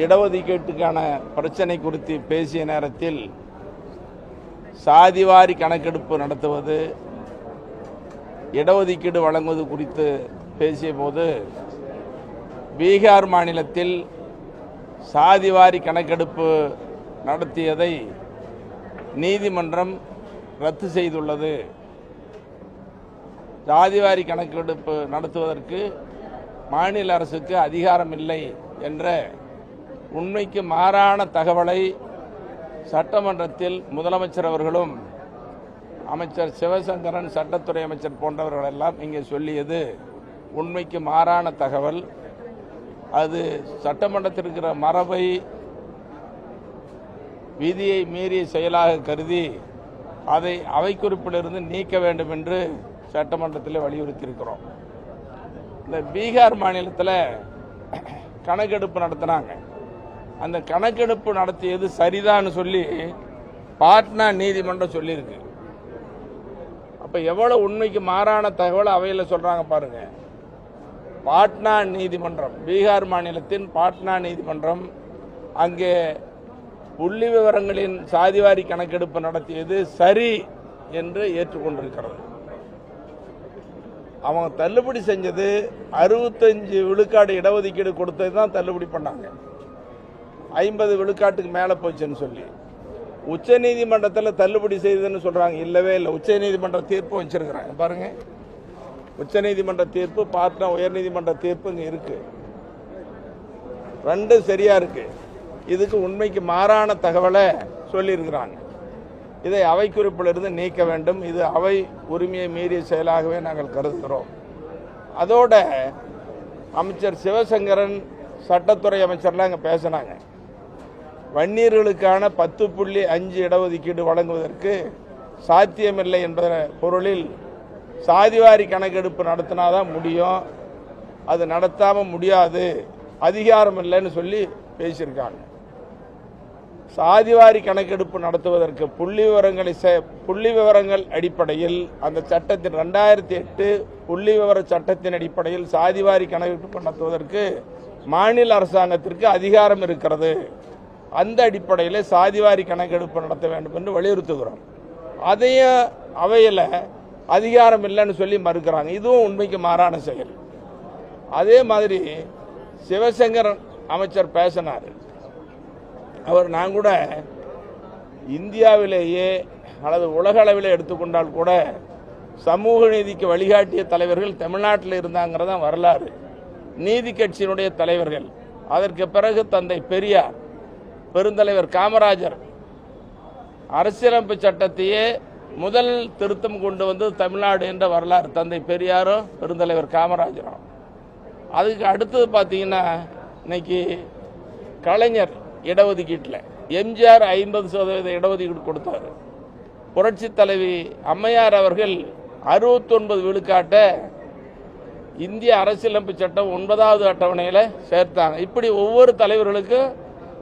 இடஒதுக்கீட்டுக்கான பிரச்சனை குறித்து பேசிய நேரத்தில் சாதிவாரி கணக்கெடுப்பு நடத்துவது இடஒதுக்கீடு வழங்குவது குறித்து பேசிய போது பீகார் மாநிலத்தில் சாதிவாரி கணக்கெடுப்பு நடத்தியதை நீதிமன்றம் ரத்து செய்துள்ளது. ஜாதிவாரி கணக்கெடுப்பு நடத்துவதற்கு மாநில அரசுக்கு அதிகாரம் இல்லை என்ற உண்மைக்கு மாறான தகவலை சட்டமன்றத்தில் முதலமைச்சர் அவர்களும் அமைச்சர் சிவசங்கரன் சட்டத்துறை அமைச்சர் போன்றவர்கள் எல்லாம் இங்கே சொல்லியது உண்மைக்கு மாறான தகவல். அது சட்டமன்றத்தில் இருக்கிற மரபை விதியை மீறிய செயலாக கருதி அதை அவை குறிப்பிலிருந்து நீக்க வேண்டும் என்று சட்டமன்றத்தில் வலியுறுத்தியிருக்கிறோம். இந்த பீகார் மாநிலத்தில் கணக்கெடுப்பு நடத்தினாங்க. அந்த கணக்கெடுப்பு நடத்தியது சரிதான்னு சொல்லி பாட்னா நீதிமன்றம் சொல்லியிருக்கு. அப்போ எவ்வளோ உண்மைக்கு மாறான தகவலை அவையில் சொல்கிறாங்க பாருங்க. பாட்னா நீதிமன்றம் பீகார் மாநிலத்தின் பாட்னா நீதிமன்றம் அங்கே புள்ளி விவரங்களின் சாதிவாரி கணக்கெடுப்பு நடத்தியது சரி என்று ஏற்றுக்கொண்டிருக்கிறது. அவங்க தள்ளுபடி செஞ்சது அறுபத்தஞ்சு விழுக்காடு இடஒதுக்கீடு கொடுத்தது தான் தள்ளுபடி பண்ணாங்க. ஐம்பது விழுக்காட்டுக்கு மேலே போச்சுன்னு சொல்லி. உச்ச நீதிமன்றத்தில் தள்ளுபடி செய்ததுன்னு சொல்கிறாங்க இல்லவே இல்லை. உச்ச நீதிமன்ற தீர்ப்பு வச்சிருக்கிறாங்க. பாருங்க. உச்ச நீதிமன்ற தீர்ப்பு பார்த்தா உயர்நீதிமன்ற தீர்ப்பு இங்கே இருக்குது ரெண்டும் சரியாக இருக்குது இதுக்கு உண்மைக்கு மாறான தகவலை சொல்லியிருக்கிறாங்க. இதை அவை குறிப்பிலிருந்து நீக்க வேண்டும். இது அவை உரிமையை மீறிய செயலாகவே நாங்கள் கருதுகிறோம். அதோட அமைச்சர் சிவசங்கரன் சட்டத்துறை அமைச்சர்லாம் அங்கே பேசினாங்க. வன்னியர்களுக்கான பத்து புள்ளி அஞ்சு இடஒதுக்கீடு வழங்குவதற்கு சாத்தியமில்லை என்ற பொருளில் சாதிவாரி கணக்கெடுப்பு நடத்தினாதான் முடியும். அது நடத்தாமல் முடியாது. அதிகாரம் இல்லைன்னு சொல்லி பேசியிருக்காங்க. சாதிவாரி கணக்கெடுப்பு நடத்துவதற்கு புள்ளி விவரங்களை செ- புள்ளி விவரங்கள் அடிப்படையில் அந்த சட்டத்தின் ரெண்டாயிரத்தி எட்டு புள்ளி விவர சட்டத்தின் அடிப்படையில் சாதிவாரி கணக்கெடுப்பு நடத்துவதற்கு மாநில அரசாங்கத்திற்கு அதிகாரம் இருக்கிறது. அந்த அடிப்படையில் சாதிவாரி கணக்கெடுப்பு நடத்த வேண்டும் என்று வலியுறுத்துகிறோம். அதையும் அவையில் அதிகாரம் இல்லைன்னு சொல்லி மறுக்கிறாங்க. இதுவும் உண்மைக்கு மாறான செயல். அதே மாதிரி சிவசங்கர் அமைச்சர் பேசினார். அவர் நான் கூட இந்தியாவிலேயே அல்லது உலக அளவில் எடுத்துக்கொண்டால் கூட சமூக நீதிக்கு வழிகாட்டிய தலைவர்கள் தமிழ்நாட்டில் இருந்தாங்கிறதான் வரலாறு. நீதி கட்சியினுடைய தலைவர்கள். அதற்கு பிறகு தந்தை பெரியார். பெருந்தலைவர் காமராஜர் அரசியலமைப்பு சட்டத்தையே முதல் திருத்தம் கொண்டு வந்து தமிழ்நாடு என்ற வரலாறு. தந்தை பெரியாரும் பெருந்தலைவர் காமராஜரும். அதுக்கு அடுத்தது பார்த்தீங்கன்னா இன்னைக்கு கலைஞர் இடஒதுக்கீட்டில் எம்ஜிஆர் ஐம்பது சதவீத இடஒதுக்கீடு கொடுத்தார். புரட்சி தலைவி அம்மையார் அவர்கள் அறுபத்தொன்பது விழுக்காட்டை இந்திய அரசியலமைப்பு சட்டம் ஒன்பதாவது அட்டவணையில் சேர்த்தாங்க. இப்படி ஒவ்வொரு தலைவர்களுக்கும்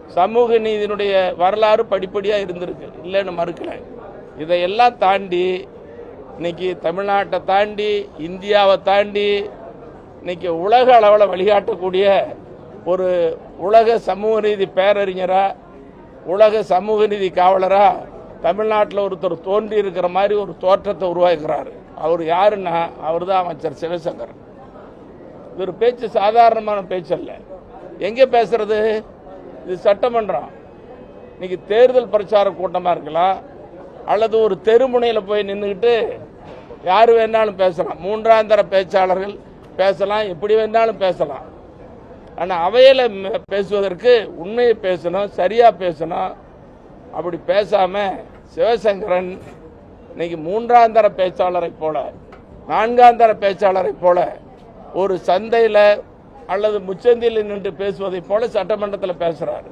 சமூக நீதியினுடைய வரலாறு படிப்படியாக இருந்திருக்கு. இல்லைன்னு மறுக்கலை. இதையெல்லாம் தாண்டி இன்னைக்கு தமிழ்நாட்டை தாண்டி இந்தியாவை தாண்டி இன்னைக்கு உலக அளவில் வழிகாட்டக்கூடிய ஒரு உலக சமூக நீதி பேரறிஞராக உலக சமூக நீதி காவலராக தமிழ்நாட்டில் ஒருத்தர் தோன்றி இருக்கிற மாதிரி ஒரு தோற்றத்தை உருவாக்குறாரு. அவர் யாருன்னா அவர் தான் அமைச்சர் சிவசங்கர். இவர் பேச்சு சாதாரணமான பேச்சு அல்ல. எங்கே பேசுறது? இது சட்டமன்றம். இன்னைக்கு தேர்தல் பிரச்சார கூட்டமாக இருக்கலாம் அல்லது ஒரு தெருமுனையில் போய் நின்றுக்கிட்டு யார் வேணாலும் பேசலாம். மூன்றாம் தர பேச்சாளர்கள் பேசலாம் எப்படி வேணாலும் பேசலாம். ஆனால் அவையில் பேசுவதற்கு உண்மையை பேசணும் சரியாக பேசணும். அப்படி பேசாமல் சிவசங்கரன் இன்னைக்கு மூன்றாம் தர பேச்சாளரை போல நான்காம் தர பேச்சாளரை போல ஒரு சந்தையில் அல்லது முச்சந்தியில் நின்று பேசுவதைப் போல சட்டமன்றத்தில் பேசுகிறார்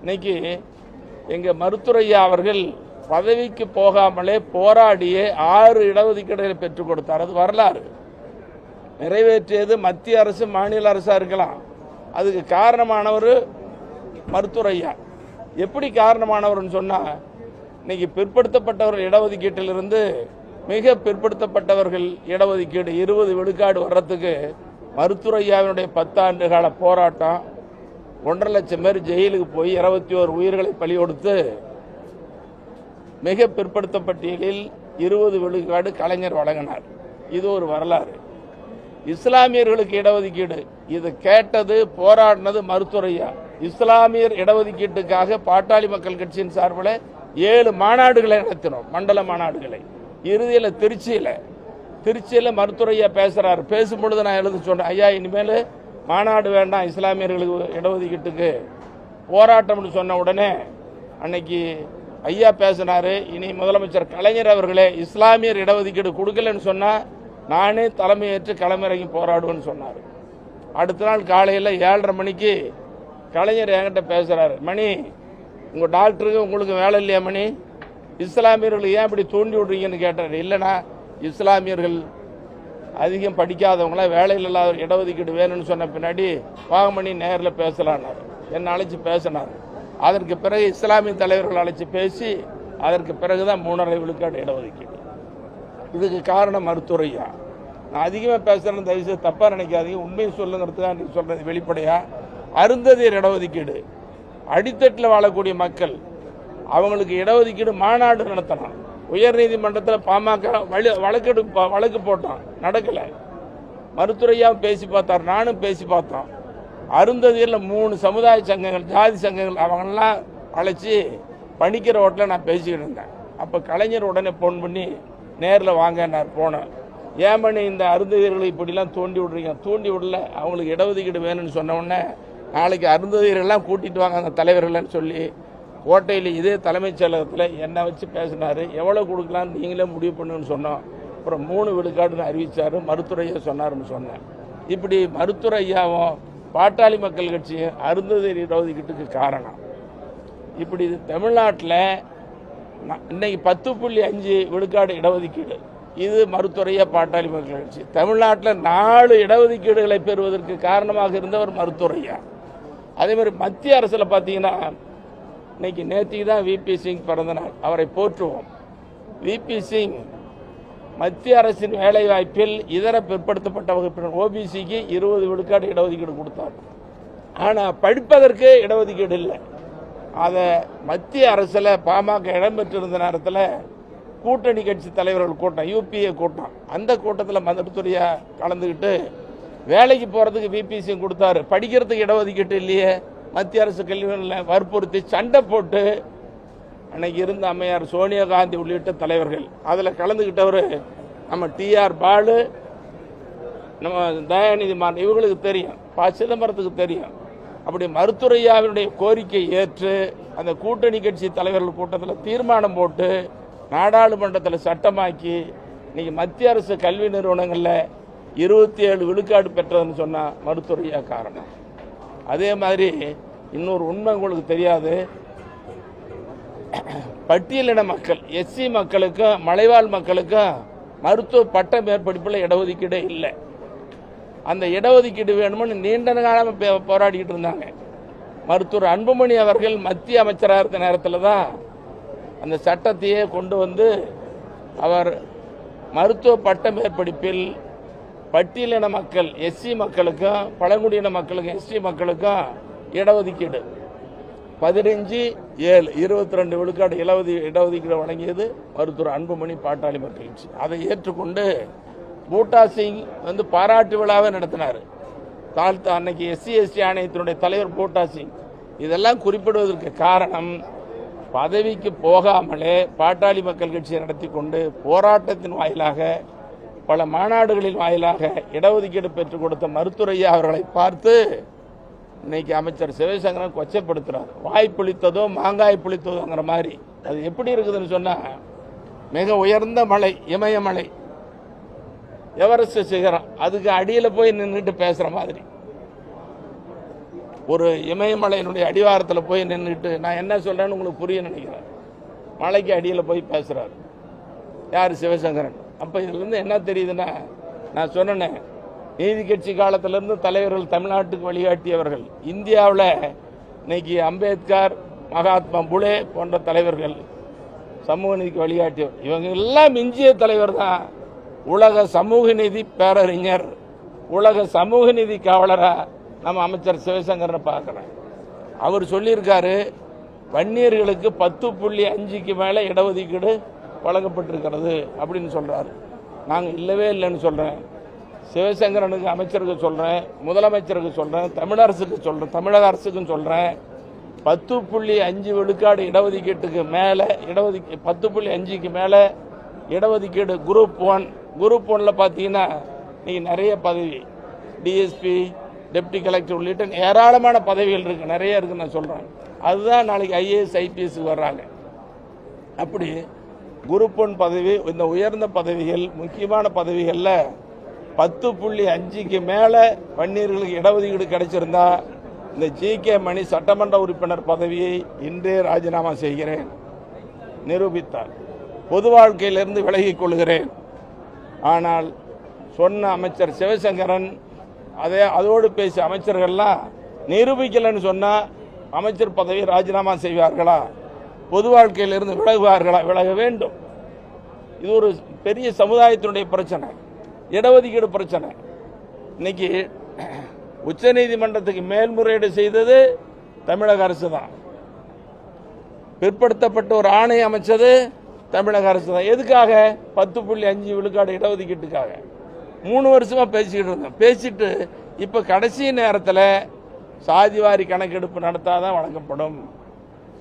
இன்னைக்கு எங்கள் மருத்துரையா அவர்கள் பதவிக்கு போகாமலே போராடியே ஆறு இடஒதுக்கீடுகளை பெற்றுக் கொடுத்தார். அது வரலாறு. நிறைவேற்றியது மத்திய அரசு மாநில அரசா இருக்கலாம். அதுக்கு காரணமானவர் மருத்துவரையா. எப்படி காரணமானவர்னு சொன்னா இன்னைக்கு பிற்படுத்தப்பட்டவர்கள் இடஒதுக்கீட்டிலிருந்து மிக பிற்படுத்தப்பட்டவர்கள் இடஒதுக்கீடு இருபது விழுக்காடு வர்றதுக்கு மருத்துவரையாவினுடைய பத்தாண்டு கால போராட்டம் ஒன்றரை லட்சம் பேர் ஜெயிலுக்கு போய் இருபத்தி ஓரு உயிர்களை பலி கொடுத்து மிக பிற்படுத்த பட்டியலில் இருபது விழுக்காடு கலைஞர் வழங்கினார். இது ஒரு வரலாறு. இஸ்லாமியர்களுக்கு இடஒதுக்கீடு. இது கேட்டது போராடினது மருத்துவரையா. இஸ்லாமியர் இடஒதுக்கீட்டுக்காக பாட்டாளி மக்கள் கட்சியின் சார்பில் ஏழு மாநாடுகளை நடத்தினோம் மண்டல மாநாடுகளை. இறுதியில் திருச்சியில் திருச்சியில் மருத்துவரையா பேசுகிறார் பேசும்பொழுது நான் எழுத சொன்னேன் ஐயா இனிமேல் மாநாடு வேண்டாம் இஸ்லாமியர்களுக்கு இடஒதுக்கீட்டுக்கு போராட்டம்னு சொன்ன உடனே அன்னைக்கு ஐயா பேசினார். இனி முதலமைச்சர் கலைஞர் அவர்களே இஸ்லாமியர் இடஒதுக்கீடு கொடுக்கலன்னு சொன்னால் நானே தலைமையேற்று களமிறங்கி போராடுவேன்னு சொன்னார். அடுத்த நாள் காலையில் ஏழரை மணிக்கு கலைஞர் என்கிட்ட பேசுகிறாரு மணி உங்கள் டாக்டருக்கு உங்களுக்கு வேலை இல்லையா மணி? இஸ்லாமியர்கள் ஏன் இப்படி தூண்டி விடுறீங்கன்னு கேட்டார். இல்லைண்ணா இஸ்லாமியர்கள் அதிகம் படிக்காதவங்களாம் வேலையில் இல்லாத இடஒதுக்கீடு வேணும்னு சொன்ன பின்னாடி வாகமணி நேரில் பேசலானார். என்னை அழைச்சி பேசினார். அதற்கு பிறகு இஸ்லாமிய தலைவர்கள் அழைச்சி பேசி அதற்கு பிறகு தான் மூணரை விழுக்காடு இடஒதுக்கீடு. இதுக்கு காரணம் மருத்துவரையா? நான் அதிகமாக பேசுகிறேன் தயவுசெய்து தப்பாக நினைக்காதீங்க. உண்மையை சொல்லுங்கிறதுக்காக நீ சொல்கிறது வெளிப்படையாக அருந்ததியர் இடஒதுக்கீடு. அடித்தட்டில் வாழக்கூடிய மக்கள் அவங்களுக்கு இடஒதுக்கீடு மாநாடு நடத்தணும். உயர்நீதிமன்றத்தில் பாமக வழி வழக்கெடு வழக்கு போட்டோம் நடக்கலை. மருத்துவரையாவும் பேசி பார்த்தார் நானும் பேசி பார்த்தோம் அருந்ததியில் மூணு சமுதாய சங்கங்கள் ஜாதி சங்கங்கள் அவங்கெல்லாம் அழைச்சி பணிக்கிற ஓட்டில் நான் பேசிக்கிட்டு இருந்தேன். அப்போ கலைஞர் உடனே ஃபோன் பண்ணி நேரில் வாங்க நான் போனேன். ஏன் பண்ணி இந்த அருந்ததியர்களை இப்படிலாம் தூண்டி விடுறீங்க. தூண்டி விடல. அவங்களுக்கு இடஒதுக்கீடு வேணும்னு சொன்ன உடனே நாளைக்கு அருந்ததியர்கள்லாம் கூட்டிகிட்டு வாங்க அந்த தலைவர்கள்னு சொல்லி கோட்டையில் இதே தலைமைச் செயலகத்தில் என்னை வச்சு பேசினார். எவ்வளோ கொடுக்கலான்னு நீங்களே முடிவு பண்ணுன்னு சொன்னோம். அப்புறம் மூணு விழுக்காடுன்னு அறிவித்தார் மருத்துவரையா சொன்னார்னு சொன்னேன். இப்படி மருத்துவரையாவும் பாட்டாளி மக்கள் கட்சியும் அருந்ததியர் இடஒதுக்கீட்டுக்கு காரணம். இப்படி தமிழ்நாட்டில் இன்னைக்கு பத்து புள்ளி அஞ்சு விழுக்காடு இடஒதுக்கீடு. இது மருத்துவரையா பாட்டாளி மக்கள் கட்சி. தமிழ்நாட்டில் நாலு இடஒதுக்கீடுகளை பெறுவதற்கு காரணமாக இருந்தவர் மருத்துவரையா அதே மாதிரி மத்திய அரசில் பார்த்தீங்கன்னா இன்னைக்கு நேற்றுக்கு தான் விபி சிங் பிறந்த நாள் அவரை போற்றுவோம். விபி சிங் மத்திய அரசின் வேலைவாய்ப்பில் இதர பிற்படுத்தப்பட்ட வகுப்பினர் ஓபிசிக்கு இருபது விழுக்காடு இடஒதுக்கீடு கொடுத்தார். ஆனால் படிப்பதற்கு இடஒதுக்கீடு இல்லை. அதை மத்திய அரசில் பாமக இடம்பெற்றிருந்த நேரத்தில் கூட்டணி கட்சி தலைவர்கள் கூட்டம் யூபிஏ கூட்டம். அந்த கூட்டத்தில் மருத்துவரையா கலந்துக்கிட்டு வேலைக்கு போகிறதுக்கு விபிசிங் கொடுத்தாரு. படிக்கிறதுக்கு இடஒதுக்கீட்டு இல்லையே. மத்திய அரசு கல்வியில் வற்புறுத்தி சண்டை போட்டு அன்னைக்கு இருந்த அம்மையார் சோனியா காந்தி உள்ளிட்ட தலைவர்கள். அதில் கலந்துக்கிட்டவர் நம்ம டிஆர் பாலு நம்ம தயாநிதி மாறன் இவங்களுக்கு தெரியும். ப சிதம்பரத்துக்கு தெரியும். அப்படி மருத்துவரையாவினுடைய கோரிக்கை ஏற்று அந்த கூட்டணி கட்சி தலைவர்கள் கூட்டத்தில் தீர்மானம் போட்டு நாடாளுமன்றத்தில் சட்டமாக்கி இன்னைக்கு மத்திய அரசு கல்வி நிறுவனங்களில் இருபத்தி ஏழு விழுக்காடு பெற்றதுன்னு சொன்னால் மருத்துவரையா காரணம். அதே மாதிரி இன்னொரு உண்மை உங்களுக்கு தெரியாது. பட்டியலின மக்கள் எஸ்சி மக்களுக்கும் மலைவாழ் மக்களுக்கும் மருத்துவ பட்ட மேற்படிப்பில் இடஒதுக்கீடு இல்லை. அந்த இடஒதுக்கீடு வேணும்னு நீண்ட காலம் போராடிக்கிட்டு இருந்தாங்க. மருத்துவர் அன்புமணி அவர்கள் மத்திய அமைச்சராக இருந்த நேரத்தில் தான் அந்த சட்டத்தையே கொண்டு வந்து அவர் மருத்துவ பட்ட மேற்படிப்பில் பட்டியலின மக்கள் எஸ்சி மக்களுக்கும் பழங்குடியின மக்களுக்கும் எஸ்டி மக்களுக்கும் இடஒதுக்கீடு? பதினஞ்சு ஏழு இருபத்தி ரெண்டு விழுக்காடு இலவதி இடஒதுக்கீடு வழங்கியது மருத்துவர் அன்புமணி பாட்டாளி மக்கள் கட்சி. அதை ஏற்றுக்கொண்டு பூட்டா சிங் வந்து பாராட்டு விழாவை நடத்தினார். தாழ்த்த அன்னைக்கு எஸ்சி எஸ்டி ஆணையத்தினுடைய தலைவர் பூட்டா சிங் இதெல்லாம் குறிப்பிடுவதற்கு காரணம் பதவிக்கு போகாமலே பாட்டாளி மக்கள் கட்சியை நடத்தி கொண்டு போராட்டத்தின் வாயிலாக பல மாநாடுகளின் வாயிலாக இடஒதுக்கீடு பெற்றுக் கொடுத்த மருத்துவரையா அவர்களை பார்த்து இன்னைக்கு அமைச்சர் சிவசங்கரன் கொச்சைப்படுத்துறார். வாய் புளித்ததோ மாங்காய் புளித்ததோங்கிற மாதிரி. அது எப்படி இருக்குதுன்னு சொன்னா மிக உயர்ந்த மலை இமயமலை எவரெஸ்ட் சிகரம் அதுக்கு அடியில் போய் நின்றுட்டு பேசுகிற மாதிரி. ஒரு இமயமலையினுடைய அடிவாரத்தில் போய் நின்றுட்டு நான் என்ன சொல்கிறேன்னு உங்களுக்கு புரிய நினைக்கிறேன். மலைக்கு அடியில் போய் பேசுகிறார் யார் சிவசங்கரன்? அப்போ இதுலேருந்து என்ன தெரியுதுன்னா நான் சொன்னேன் நீதி கட்சி காலத்திலிருந்து தலைவர்கள் தமிழ்நாட்டுக்கு வழிகாட்டியவர்கள் இந்தியாவில் இன்னைக்கு அம்பேத்கர் மகாத்மா புலே போன்ற தலைவர்கள் சமூக நீதிக்கு வழிகாட்டியவர். இவங்க எல்லாம் மிஞ்சிய தலைவர் தான் உலக சமூக நீதி பேரறிஞர். உலக சமூக நீதி காவலராக நம்ம அமைச்சர் சிவசங்கரனை பார்க்குறேன். அவர் சொல்லியிருக்காரு வன்னியர்களுக்கு பத்து புள்ளி அஞ்சுக்கு மேலே இடஒதுக்கீடு வழங்கப்பட்டிருக்கிறது அப்படின்னு சொல்கிறார் நாங்கள் இல்லவே இல்லைன்னு சொல்கிறேன் சிவசங்கரனுக்கு அமைச்சருக்கு சொல்கிறேன் முதலமைச்சருக்கு சொல்கிறேன் தமிழரசுக்கு சொல்கிறேன் தமிழக அரசுக்கும் சொல்கிறேன் பத்து புள்ளி அஞ்சு விழுக்காடு இடஒதுக்கீட்டுக்கு மேலே இடஒதுக்கீ பத்து புள்ளி அஞ்சுக்கு மேலே இடஒதுக்கீடு குரூப் ஒன். குரூப் ஒனில் பார்த்தீங்கன்னா நீங்கள் நிறைய பதவி. டிஎஸ்பி டெப்டி கலெக்டர் உள்ளிட்ட ஏராளமான பதவிகள் இருக்குது நிறைய இருக்குன்னு நான் சொல்கிறேன் அதுதான் நாளைக்கு ஐஏஎஸ் ஐபிஎஸ்க்கு வர்றாங்க. அப்படி குரூப் ஒன் பதவி இந்த உயர்ந்த பதவிகள் முக்கியமான பதவிகளில் பத்து புள்ளி அஞ்சுக்கு மேலே வன்னியர்களுக்கு இடஒதுக்கீடு கிடைச்சிருந்தா இந்த ஜி. கே. மணி சட்டமன்ற உறுப்பினர் பதவியை இன்றே ராஜினாமா செய்கிறேன். நிரூபித்தார். பொது வாழ்க்கையிலிருந்து விலகிக் கொள்கிறேன். ஆனால் சொன்ன அமைச்சர் சிவசங்கரன் அதே அதோடு பேசிய அமைச்சர்கள்லாம் நிரூபிக்கலைன்னு சொன்னால் அமைச்சர் பதவியை ராஜினாமா செய்வார்களா? பொது வாழ்க்கையிலிருந்து விலகுவார்களா? விலக வேண்டும். இது ஒரு பெரிய சமுதாயத்தினுடைய பிரச்சனை. இடஒதுக்கீடு பிரச்சனை. இன்னைக்கு உச்சநீதிமன்றத்துக்கு மேல்முறையீடு செய்தது தமிழக அரசு தான். பிற்படுத்தப்பட்ட ஒரு ஆணை அமைச்சது தமிழக அரசு தான். எதுக்காக? பத்து புள்ளி அஞ்சு விழுக்காடு இடஒதுக்கீட்டுக்காக. மூணு வருஷமா பேசிக்கிட்டு இருந்தோம். பேசிட்டு இப்போ கடைசி நேரத்தில் சாதிவாரி கணக்கெடுப்பு நடத்தாதான் வழங்கப்படும்.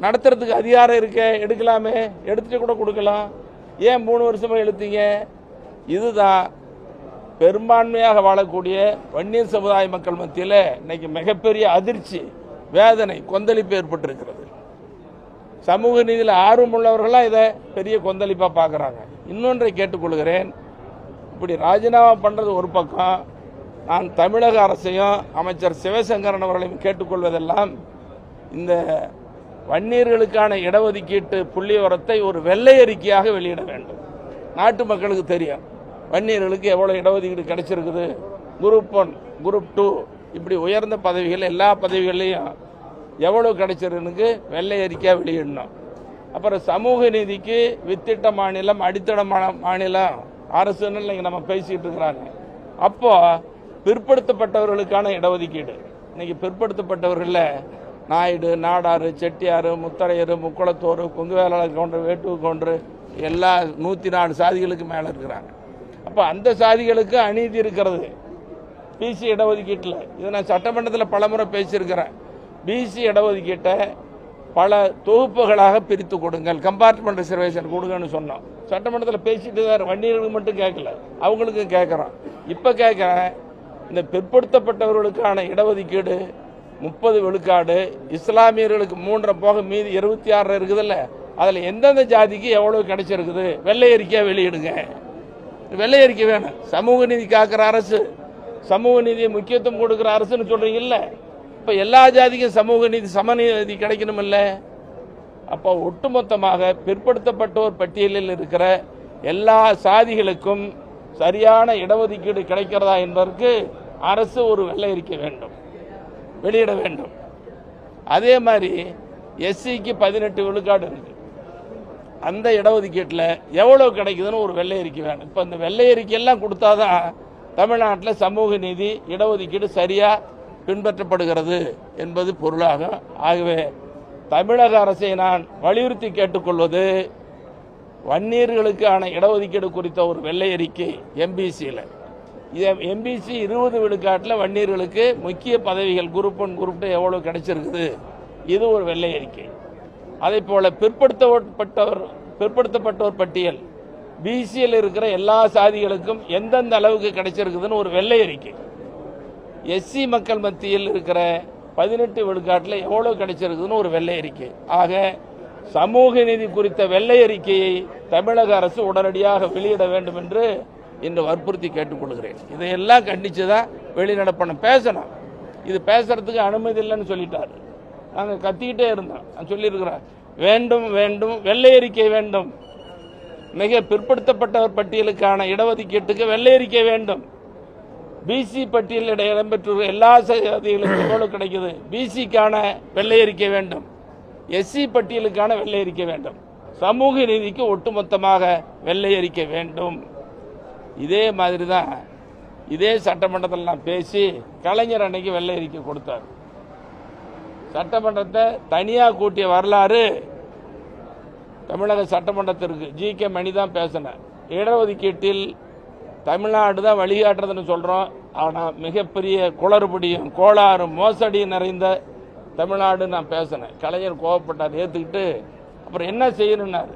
நடத்துறதுக்கு அதிகாரம் இருக்க எடுக்கலாமே எடுத்துட்டு கூட கொடுக்கலாம். ஏன் மூணு வருஷமாக எழுத்தீங்க இதுதான் பெரும்பான்மையாக வாழக்கூடிய வன்னியர் சமுதாய மக்கள் மத்தியில் இன்னைக்கு மிகப்பெரிய அதிர்ச்சி வேதனை கொந்தளிப்பு ஏற்பட்டிருக்கிறது. சமூக நீதியில் ஆர்வம் உள்ளவர்களாக இதை பெரிய கொந்தளிப்பாக பார்க்குறாங்க. இன்னொன்றை கேட்டுக்கொள்கிறேன். இப்படி ராஜினாமா பண்ணுறது ஒரு பக்கம் நான் தமிழக அரசையும் அமைச்சர் சிவசங்கரன் அவர்களையும் கேட்டுக்கொள்வதெல்லாம் இந்த வன்னியர்களுக்கான இடஒதுக்கீட்டு புள்ளிவரத்தை ஒரு வெள்ளை அறிக்கையாக வெளியிட வேண்டும். நாட்டு மக்களுக்கு தெரியும். வன்னியர்களுக்கு எவ்வளோ இடஒதுக்கீடு கிடைச்சிருக்குது? குரூப் ஒன் குரூப் டூ இப்படி உயர்ந்த பதவிகள் எல்லா பதவிகள்லையும் எவ்வளோ கிடைச்சிருக்கு வெள்ளை அறிக்கையாக வெளியிடணும். அப்புறம் சமூக நீதிக்கு வித்திட்ட மாநிலம் அடித்தட மாநிலம் அரசுன்னு இன்னைக்கு நம்ம பேசிட்டு இருக்கிறாங்க. அப்போ பிற்படுத்தப்பட்டவர்களுக்கான இடஒதுக்கீடு. இன்னைக்கு பிற்படுத்தப்பட்டவர்களில் நாயுடு நாடாறு செட்டியார் முத்தரையர் முக்குளத்தோர் குங்குவேலாளர் கொன்று வேட்டு கொன்று எல்லா நூற்றி நாலு சாதிகளுக்கு மேலே இருக்கிறாங்க. அப்போ அந்த சாதிகளுக்கு அநீதி இருக்கிறது. பிசி இடஒதுக்கீட்டில். இதை நான் சட்டமன்றத்தில் பலமுறை பேசியிருக்கிறேன். பிசி இடஒதுக்கீட்டை பல தொகுப்புகளாக பிரித்து கொடுங்கள். கம்பார்ட்மெண்ட் ரிசர்வேஷன் கொடுங்கன்னு சொன்னோம். சட்டமன்றத்தில் பேசிட்டு தான் வண்டியர்களுக்கு மட்டும் கேட்கல. அவங்களுக்கும் கேட்குறோம். இப்போ கேட்குறேன் இந்த பிற்படுத்தப்பட்டவர்களுக்கான இடஒதுக்கீடு முப்பது விழுக்காடு இஸ்லாமியர்களுக்கு மூன்றரை போக மீதி இருபத்தி ஆறு இருக்குதுல்ல. அதில் எந்தெந்த ஜாதிக்கு எவ்வளோ கிடைச்சிருக்குது? வெள்ளை அறிக்கையாக வெளியிடுங்க. வெள்ளை அறிக்கை வேணும். சமூக நீதி காக்கிற அரசு. சமூக நீதியை முக்கியத்துவம் கொடுக்குற அரசுன்னு சொல்றீங்கல்ல. இப்போ எல்லா ஜாதிக்கும் சமூக நீதி சமநீதி கிடைக்கணுமில்ல. அப்போ ஒட்டுமொத்தமாக பிற்படுத்தப்பட்டோர் பட்டியலில் இருக்கிற எல்லா சாதிகளுக்கும் சரியான இடஒதுக்கீடு கிடைக்கிறதா என்பதற்கு அரசு ஒரு வெள்ளை அறிக்கை வேண்டும். வெளியிட வேண்டும். அதே மாதிரி எஸ்சிக்கு பதினெட்டு விழுக்காடு இருக்கு. அந்த இடஒதுக்கீட்டில் எவ்வளோ கிடைக்குதுன்னு ஒரு வெள்ளை அறிக்கை வேணும். இப்போ இந்த வெள்ளை அறிக்கையெல்லாம் கொடுத்தாதான் தமிழ்நாட்டில் சமூக நீதி இடஒதுக்கீடு சரியாக பின்பற்றப்படுகிறது என்பது பொருளாகும் ஆகவே தமிழக அரசை நான் வலியுறுத்தி கேட்டுக்கொள்வது வன்னியர்களுக்கான இடஒதுக்கீடு குறித்த ஒரு வெள்ளை அறிக்கை எம்பிசியில் எம்பிசி இருபது விழுக்காட்டில் வன்னியர்களுக்கு முக்கிய பதவிகள் குரூப் ஒன் குரூப் டூ எவ்வளோ கிடைச்சிருக்குது? இது ஒரு வெள்ளை அறிக்கை. அதே போல் பிற்படுத்தப்பட்டவர் பிற்படுத்தப்பட்டோர் பட்டியல். பிசியில் இருக்கிற எல்லா சாதிகளுக்கும் எந்தெந்த அளவுக்கு கிடைச்சிருக்குதுன்னு ஒரு வெள்ளை அறிக்கை. எஸ்சி மக்கள் மத்தியில் இருக்கிற பதினெட்டு விழுக்காட்டில் எவ்வளோ கிடைச்சிருக்குதுன்னு ஒரு வெள்ளை அறிக்கை. ஆக சமூக நீதி குறித்த வெள்ளை அறிக்கையை தமிழக அரசு உடனடியாக வெளியிட வேண்டும் என்று என்று வற்புறுத்தி கேட்டுக்கொள்கிறேன். இதையெல்லாம் கண்டித்து தான் வெளிநடப்பணம். பேசணும். இது பேசுறதுக்கு அனுமதி இல்லைன்னு சொல்லிட்டார். நாங்கள் கத்திக்கிட்டே இருந்தோம். நான் சொல்லியிருக்கிறேன் வேண்டும் வேண்டும் வெள்ளை அறிக்கை வேண்டும். மிக பிற்படுத்தப்பட்டவர் பட்டியலுக்கான இடஒதுக்கீட்டுக்கு வெள்ளை அறிக்கை வேண்டும் பிசி பட்டியலில் இடம்பெற்றுள்ள எல்லா சாதிகளுக்கும் எவ்வளோ கிடைக்குது? பிசிக்கான வெள்ளை அறிக்கை வேண்டும். எஸ்சி பட்டியலுக்கான வெள்ளை அறிக்கை வேண்டும். சமூக நீதிக்கு ஒட்டுமொத்தமாக வெள்ளை அறிக்கை வேண்டும். இதே மாதிரி தான் இதே சட்டமன்றத்தில் நான் பேசி கலைஞர் அன்னைக்கு வெள்ளை அறிக்கை கொடுத்தார். சட்டமன்றத்தை தனியாக கூட்டிய வரலாறு தமிழக சட்டமன்றத்திற்கு ஜி கே மணி தான் பேசினேன் இடஒதுக்கீட்டில் தமிழ்நாடு தான் வழிகாட்டுறதுன்னு சொல்கிறோம் ஆனால் மிகப்பெரிய குளறுபடியும் கோளாறும் மோசடியும் நிறைந்த தமிழ்நாடு நான் பேசினேன். கலைஞர் கோவப்பட்டார் ஏற்றுக்கிட்டு அப்புறம் என்ன செய்யணுன்னாரு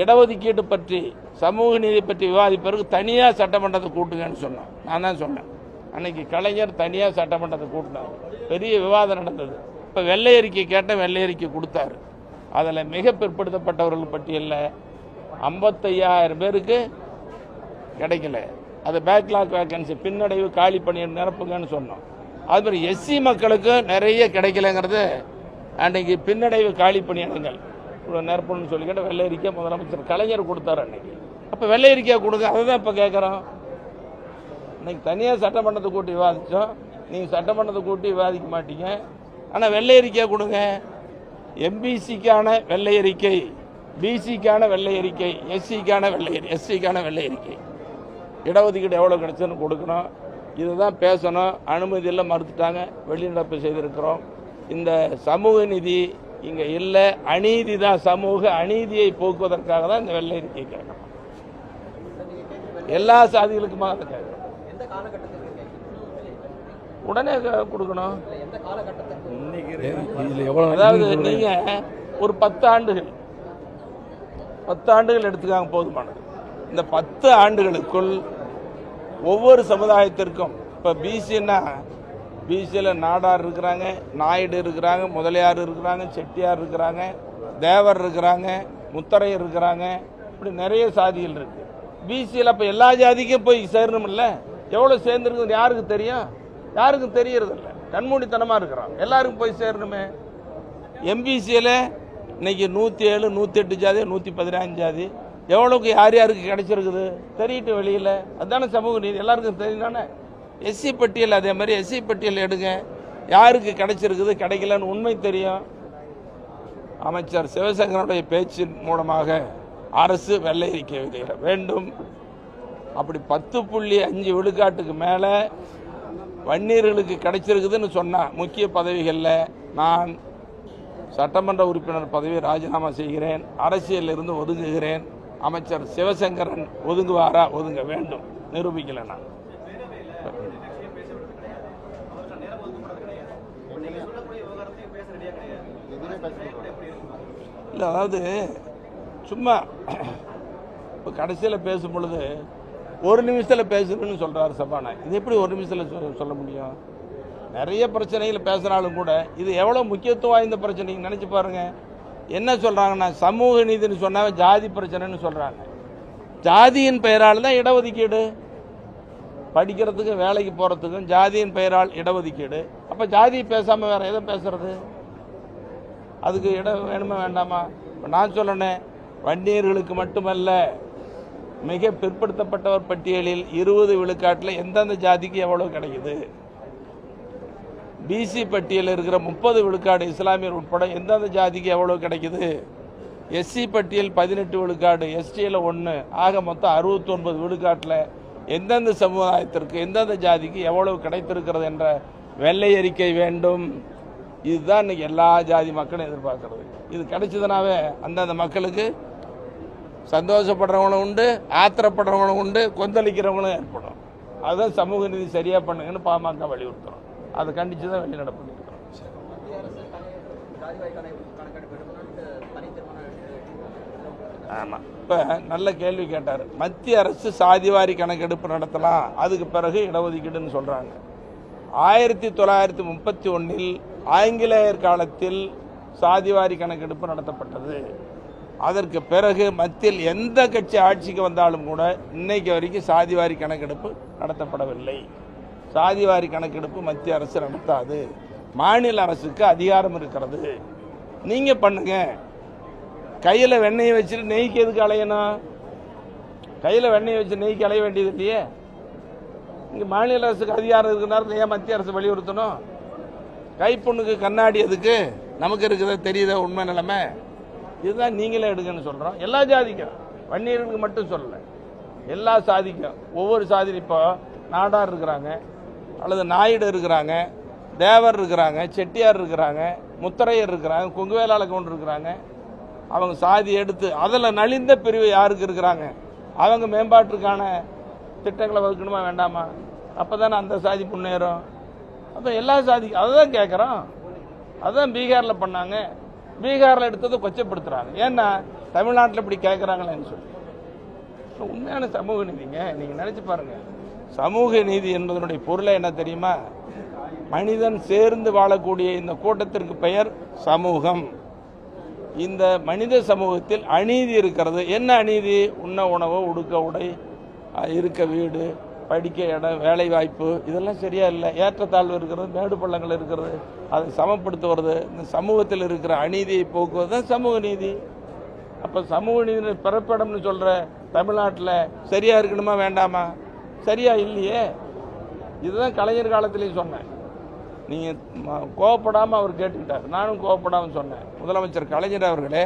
இடஒதுக்கீடு பற்றி சமூக நீதி பற்றி விவாதிப்பதற்கு தனியாக சட்டமன்றத்தை கூட்டுங்கன்னு சொன்னோம். நான் தான் சொன்னேன். அன்னைக்கு கலைஞர் தனியாக சட்டமன்றத்தை கூட்டினார். பெரிய விவாதம் நடந்தது. இப்போ வெள்ளை அறிக்கை கேட்ட வெள்ளை அறிக்கை கொடுத்தாரு. அதில் மிக பிற்படுத்தப்பட்டவர்கள் பட்டியலில் ஐம்பத்தையாயிரம் பேருக்கு கிடைக்கல. அது பேக்லாக் வேக்கன்சி பின்னடைவு காலி பணியை நிரப்புங்கன்னு சொன்னோம். அது மாதிரி எஸ்சி மக்களுக்கு நிறைய கிடைக்கலங்கிறது அன்னைக்கு பின்னடைவு காலி பணியிடங்கள். இவ்வளோ நிரப்பணும்னு சொல்லிக்கிட்டு வெள்ளை அறிக்கை முதலமைச்சர் கலைஞர் கொடுத்தாரு அன்னைக்கு. அப்போ வெள்ளை அறிக்கையை கொடுங்க அதை தான் இப்போ கேட்குறோம் இன்னைக்கு தனியாக சட்டமன்றத்தை கூட்டி விவாதித்தோம் நீங்கள் சட்டமன்றத்தை கூட்டி விவாதிக்க மாட்டீங்க. ஆனால் வெள்ளை அறிக்கையை கொடுங்க. எம்பிசிக்கான வெள்ளை அறிக்கை பிசிக்கான வெள்ளை அறிக்கை எஸ்சிக்கான வெள்ளை எஸ்சிக்கான வெள்ளை அறிக்கை இடஒதுக்கீடு எவ்வளோ கிடைச்சுன்னு கொடுக்கணும். இதுதான் பேசணும். அனுமதியெல்லாம் மறுத்துட்டாங்க. வெளிநடப்பு செய்திருக்கிறோம். இந்த சமூக நிதி இங்கே இல்லை அநீதி தான் சமூக அநீதியை போக்குவதற்காக தான் இந்த வெள்ளை அறிக்கை கேட்கணும் எல்லா சாதிகளுக்குமாக அதை கேட்கணும்? உடனே கொடுக்கணும். இல்ல, எந்த காலகட்டத்திற்கு இதில் எவ்வளோ அதாவது நீங்க ஒரு பத்து ஆண்டுகள் பத்து ஆண்டுகள் எடுத்துக்காங்க போதுமானது. இந்த பத்து ஆண்டுகளுக்குள் ஒவ்வொரு சமுதாயத்திற்கும் இப்போ பிசின்னா பிசியில் நாடார் இருக்கிறாங்க நாயுடு இருக்கிறாங்க முதலியார் இருக்கிறாங்க செட்டியார் இருக்கிறாங்க தேவர் இருக்கிறாங்க முத்தரையர் இருக்கிறாங்க. இப்படி நிறைய சாதிகள் இருக்குது பிசியில் அப்போ எல்லா ஜாதிக்கும் போய் சேரணும்ல எவ்வளோ சேர்ந்துருக்குன்னு யாருக்கு தெரியும்? யாருக்கும் தெரியறதில்ல கண்மூடித்தனமாக இருக்கிறான் எல்லாருக்கும் போய் சேரணுமே. எம்பிசியில் இன்னைக்கு நூற்றி ஏழு நூற்றி எட்டு ஜாதி நூற்றி பதினஞ்சு ஜாதி. எவ்வளோக்கு யார் யாருக்கு கிடைச்சிருக்குது? தெரியட்டு வெளியில். அதுதானே சமூக நீதி. எல்லாருக்கும் தெரியும் தானே? எஸ்சி பட்டியல் அதே மாதிரி எஸ்சி பட்டியல் எடுங்க. யாருக்கு கிடைச்சிருக்குது கிடைக்கலன்னு உண்மை தெரியும். அமைச்சர் சிவசங்கரனுடைய பேச்சின் மூலமாக அரசு வெள்ளை அறிக்கை வெளியிட வேண்டும். அப்படி பத்து புள்ளி அஞ்சு விழுக்காட்டுக்கு மேலே வன்னியர்களுக்கு கிடைச்சிருக்குதுன்னு சொன்னால் முக்கிய பதவிகளில் நான் சட்டமன்ற உறுப்பினர் பதவியை ராஜினாமா செய்கிறேன் அரசியலில் இருந்து ஒதுங்குகிறேன். அமைச்சர் சிவசங்கரன் ஒதுங்குவாரா ஒதுங்க வேண்டும். நிரூபிக்கல நான். இல்லை அதாவது சும்மா இப்போ கடைசியில் பேசும் பொழுது ஒரு நிமிஷத்தில் பேசணும்னு சொல்கிறார் சபாநாயகர். இது எப்படி ஒரு நிமிஷத்தில் சொல்ல முடியும்? நிறைய பிரச்சனைகள் பேசுகிறாலும் கூட இது எவ்வளோ முக்கியத்துவம் வாய்ந்த பிரச்சனைங்க நினச்சி பாருங்க. என்ன சொல்கிறாங்கன்னா சமூக நீதினு சொன்னால் ஜாதி பிரச்சனைன்னு சொல்கிறாங்க ஜாதியின் பெயரால் தான் இடஒதுக்கீடு. படிக்கிறதுக்கும் வேலைக்கு போகிறதுக்கும் ஜாதியின் பெயரால் இடஒதுக்கீடு. அப்போ ஜாதி பேசாமல் வேறு எதை பேசுகிறது அதுக்கு இடம் வேணுமா வேண்டாமா? நான் சொல்லணேன் வன்னியர்களுக்கு மட்டுமல்ல மிக பிற்படுத்தப்பட்டவர் பட்டியலில் இருபது விழுக்காட்டில் எந்தெந்த ஜாதிக்கு எவ்வளோ கிடைக்குது? பிசி பட்டியலில் இருக்கிற முப்பது விழுக்காடு இஸ்லாமியர் உட்பட எந்தெந்த ஜாதிக்கு எவ்வளோ கிடைக்குது? எஸ்சி பட்டியல் பதினெட்டு விழுக்காடு எஸ்டியில் ஒன்று ஆக மொத்தம் அறுபத்தொன்பது விழுக்காட்டில் எந்தெந்த சமுதாயத்திற்கு எந்தெந்த ஜாதிக்கு எவ்வளவு கிடைத்திருக்கிறது என்ற வெள்ளை அறிக்கை வேண்டும். இதுதான் இன்னைக்கு எல்லா ஜாதி மக்களும் எதிர்பார்க்கறது. இது கிடைச்சதுனாவே அந்தந்த மக்களுக்கு சந்தோஷப்படுறவங்களும் உண்டு ஆத்திரப்படுறவங்களும் உண்டு கொந்தளிக்கிறவங்களும் ஏற்படும். அதுதான் சமூக நீதி சரியாக பண்ணுங்கன்னு பாமக வலியுறுத்துறோம். அதை கண்டித்து தான் வெளிநடப்பு பண்ணியிருக்கிறோம். ஆமாம் இப்போ நல்ல கேள்வி கேட்டார். மத்திய அரசு சாதிவாரி கணக்கெடுப்பு நடத்தலாம் அதுக்கு பிறகு இடஒதுக்கீடுன்னு சொல்கிறாங்க ஆயிரத்தி தொள்ளாயிரத்தி முப்பத்தி ஒன்றில் ஆங்கிலேயர் காலத்தில் சாதிவாரி கணக்கெடுப்பு நடத்தப்பட்டது. அதற்கு பிறகு மத்தியில் எந்த கட்சி ஆட்சிக்கு வந்தாலும் கூட இன்னைக்கு வரைக்கும் சாதிவாரி கணக்கெடுப்பு நடத்தப்படவில்லை. சாதிவாரி கணக்கெடுப்பு மத்திய அரசு நடத்தாது. மாநில அரசுக்கு அதிகாரம் இருக்கிறது. நீங்கள் பண்ணுங்க. கையில் வெண்ணெயை வச்சுட்டு நெய்க்கு எதுக்கு அலையணும்? கையில் வெண்ணெயை வச்சு நெய்க்கு அலைய வேண்டியது இல்லையே? இங்கே மாநில அரசுக்கு அதிகாரம் இருக்கிற ஏன் மத்திய அரசு வலியுறுத்தணும்? கைப்புண்ணுக்கு கண்ணாடி எதுக்கு? நமக்கு இருக்கிறத தெரியுத உண்மை நிலைமை? இதுதான் நீங்களே எடுங்கன்னு சொல்கிறோம் எல்லா ஜாதிக்கும். வன்னியர்களுக்கு மட்டும் சொல்லலை. எல்லா சாதிக்கும். ஒவ்வொரு சாதி இப்போ நாடார் இருக்கிறாங்க அல்லது நாயுடு இருக்கிறாங்க தேவர் இருக்கிறாங்க செட்டியார் இருக்கிறாங்க முத்தரையர் இருக்கிறாங்க கொங்குவேலாள கவுண்டர் இருக்கிறாங்க. அவங்க சாதி எடுத்து அதில் நலிந்த பிரிவு யாருக்கு இருக்கிறாங்க? அவங்க மேம்பாட்டுக்கான திட்டங்களை வகுக்கணுமா வேண்டாமா? அப்போ தானே அந்த சாதி முன்னேறும். அப்போ எல்லா சாதி அதை தான் கேட்குறோம் அதுதான் பீகாரில் பண்ணாங்க. பீகாரில் எடுத்ததை கொச்சப்படுத்துகிறாங்க ஏன்னா தமிழ்நாட்டில் இப்படி கேட்குறாங்களேன்னு சொல்லி. உண்மையான சமூக நீதிங்க. நீங்கள் நினச்சி பாருங்க. சமூக நீதி என்பதனுடைய பொருளை என்ன தெரியுமா? மனிதன் சேர்ந்து வாழக்கூடிய இந்த கூட்டத்திற்கு பெயர் சமூகம். இந்த மனித சமூகத்தில் அநீதி இருக்கிறது. என்ன அநீதி? உண்ண உணவு உடுக்க உடை இருக்க வீடு படிக்க இடம் வேலை வாய்ப்பு இதெல்லாம் சரியா இல்லை. ஏற்றத்தாழ்வு இருக்கிறது மேடு பள்ளங்கள் இருக்கிறது அதை சமப்படுத்துவது இந்த சமூகத்தில் இருக்கிற அநீதியை போக்குவது தான் சமூக நீதி. அப்போ சமூக நீதி பிறப்பிடம்னு சொல்கிற தமிழ்நாட்டில் சரியாக இருக்கணுமா வேண்டாமா? சரியா இல்லையே. இதுதான் கலைஞர் காலத்திலையும் சொன்னேன். நீங்கள் கோவப்படாமல் அவர் கேட்டுக்கிட்டார். நானும் கோவப்படாமல் சொன்னேன். முதலமைச்சர் கலைஞர் அவர்களே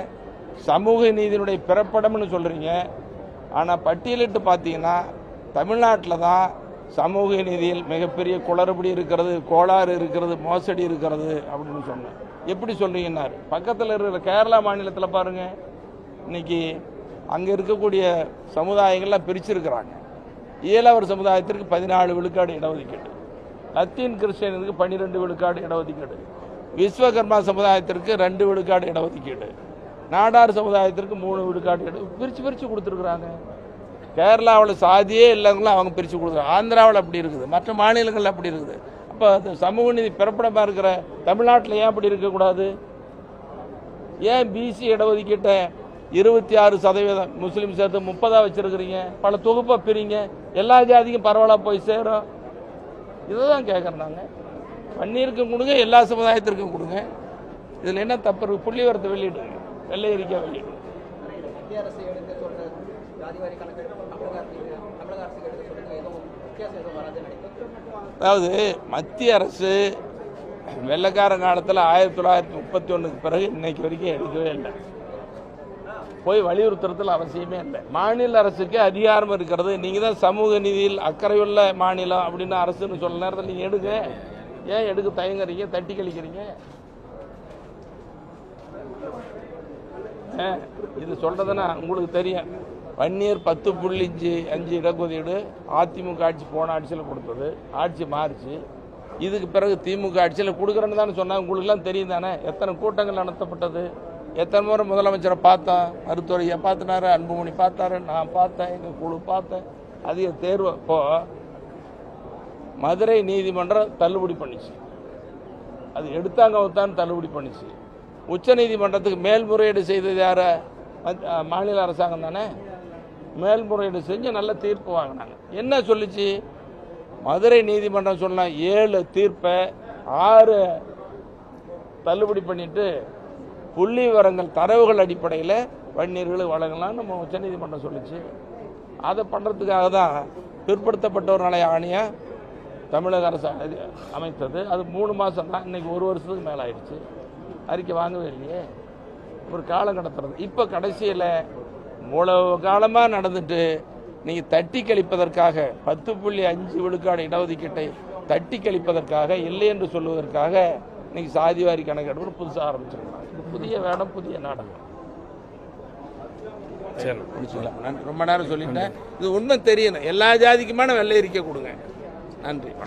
சமூக நீதியினுடைய பிறப்பிடம்னு சொல்கிறீங்க ஆனால் பட்டியலிட்டு பார்த்தீங்கன்னா தமிழ்நாட்டில் தான் சமூக நீதியில் மிகப்பெரிய குளறுபடி இருக்கிறது கோளாறு இருக்கிறது மோசடி இருக்கிறது அப்படின்னு சொன்னேன். எப்படி சொல்கிறீங்கன்னார் பக்கத்தில் இருக்கிற கேரளா மாநிலத்தில் பாருங்கள் இன்னைக்கு அங்கே இருக்கக்கூடிய சமுதாயங்கள்லாம் பிரிச்சிருக்கிறாங்க. ஈழவர் சமுதாயத்திற்கு பதினாலு விழுக்காடு இடஒதுக்கீடு. லத்தீன் கிறிஸ்டியனுக்கு பன்னிரெண்டு விழுக்காடு இடஒதுக்கீடு. விஸ்வகர்மா சமுதாயத்திற்கு ரெண்டு விழுக்காடு இடஒதுக்கீடு. நாடார் சமுதாயத்திற்கு மூணு விழுக்காடு பிரித்து பிரித்து கொடுத்துருக்குறாங்க. கேரளாவில் சாதியே இல்லைங்களும் அவங்க பிரித்து கொடுக்குறாங்க. ஆந்திராவில் அப்படி இருக்குது. மற்ற மாநிலங்களில் அப்படி இருக்குது. அப்போ அந்த சமூக நீதி பிறப்பிடமாக இருக்கிற தமிழ்நாட்டில் ஏன் அப்படி இருக்கக்கூடாது ஏன் பிசி இடஒதுக்கீட்டை இருபத்தி ஆறு சதவீதம் முஸ்லீம் சேர்த்து முப்பதாக வச்சுருக்குறீங்க? பல தொகுப்பாக பிரிங்க எல்லா ஜாதிக்கும் பரவலாக போய் சேரும். இதை தான் கேட்குறோம் நாங்கள் பன்னீருக்கும் கொடுங்க எல்லா சமுதாயத்திற்கும் கொடுங்க. இதில் என்ன தப்பு இருக்கு? புள்ளி வரத்தை வெளியிடுங்க வெள்ளை அறிக்கை வெளியிடுங்க மத்திய அரசு எடுக்க சொல்ற ஜாதிவாரி கணக்கெடுப்பு தமிழக அரசுக்கு தமிழக அரசுக்கு எடுக்க சொல்றது எதுவும் வித்தியாசம் எதுவும் வராதுன்னு நினைக்கிறேன். அதாவது மத்திய அரசு வெள்ளக்கார காலத்தில் ஆயிரத்தி தொள்ளாயிரத்தி முப்பத்தி ஒன்றுக்கு பிறகு இன்னைக்கு வரைக்கும் எடுக்கவே இல்லை. போய் வலியுறுத்துறதுல அவசியமே இல்லை. மாநில அரசுக்கு அதிகாரம் இருக்கிறது. நீங்கள் தான் சமூக நீதியில் அக்கறையுள்ள மாநிலம் அப்படின்னு அரசுன்னு சொல்ல நேரத்தில் நீங்கள் எடுங்க. ஏன் எடுக்க தயங்குறீங்க? தட்டி கழிக்கிறீங்க? இது சொல்றதுன்னா உங்களுக்கு தெரியும். வன்னியர் பத்து புள்ளி அஞ்சு அஞ்சு இடஒதுக்கீடு அதிமுக ஆட்சி போன ஆட்சியில் கொடுத்தது. ஆட்சி மாறிச்சு. இதுக்கு பிறகு திமுக ஆட்சியில் கொடுக்குறேன்னு தானே சொன்னாங்க உங்களுக்குலாம் தெரியும் தானே? எத்தனை கூட்டங்கள் நடத்தப்பட்டது? எத்தனை முறை முதலமைச்சரை பார்த்தோம்? மருத்துவரையை பார்த்தினாரு? அன்புமணி பார்த்தாரு? நான் பார்த்தேன். எங்கள் குழு பார்த்தேன். அதிக தேர்வு. இப்போ மதுரை நீதிமன்றம் தள்ளுபடி பண்ணிச்சு. அது எடுத்தாங்க தான் தள்ளுபடி பண்ணிச்சு. உச்சநீதிமன்றத்துக்கு மேல்முறையீடு செய்தது யார? மாநில அரசாங்கம் தானே? மேல்முறையீடு செஞ்சு நல்ல தீர்ப்பு வாங்கினாங்க. என்ன சொல்லுச்சு? மதுரை நீதிமன்றம் சொன்ன ஏழு தீர்ப்பை ஆறு தள்ளுபடி பண்ணிட்டு புள்ளி விவரங்கள் தரவுகள் அடிப்படையில் வன்னியர்களை வழங்கலாம் நம்ம உச்சநீதிமன்றம் சொல்லுச்சு. அதை பண்ணுறதுக்காக தான் பிற்படுத்தப்பட்டவர் நிலைய ஆணையம் தமிழக அரசு அமைத்தது. அது மூணு மாதம் தான் இன்னைக்கு ஒரு வருஷத்துக்கு மேலே ஆயிடுச்சு அறிக்கை வாங்கவே இல்லையே? ஒரு காலம் கடத்துறது இப்போ கடைசியில் இவ்வளவு காலமாக நடந்துட்டு நீங்கள் தட்டி கழிப்பதற்காக பத்து புள்ளி அஞ்சு விழுக்காடு இடஒதுக்கீட்டை தட்டி கழிப்பதற்காக இல்லை என்று சொல்வதற்காக இன்னைக்கு சாதிவாரி கணக்கெடுப்பு புதுசாக ஆரம்பிச்சிருக்காங்க. இது புதிய வேடம் புதிய நாடகம். சரி. முடிச்சுக்கலாம் நன்றி ரொம்ப நேரம் சொல்லிட்டேன். இது உண்மை தெரியணும் எல்லா ஜாதிக்குமான வெள்ளை அறிக்கை கொடுங்க. நன்றி. வணக்கம்.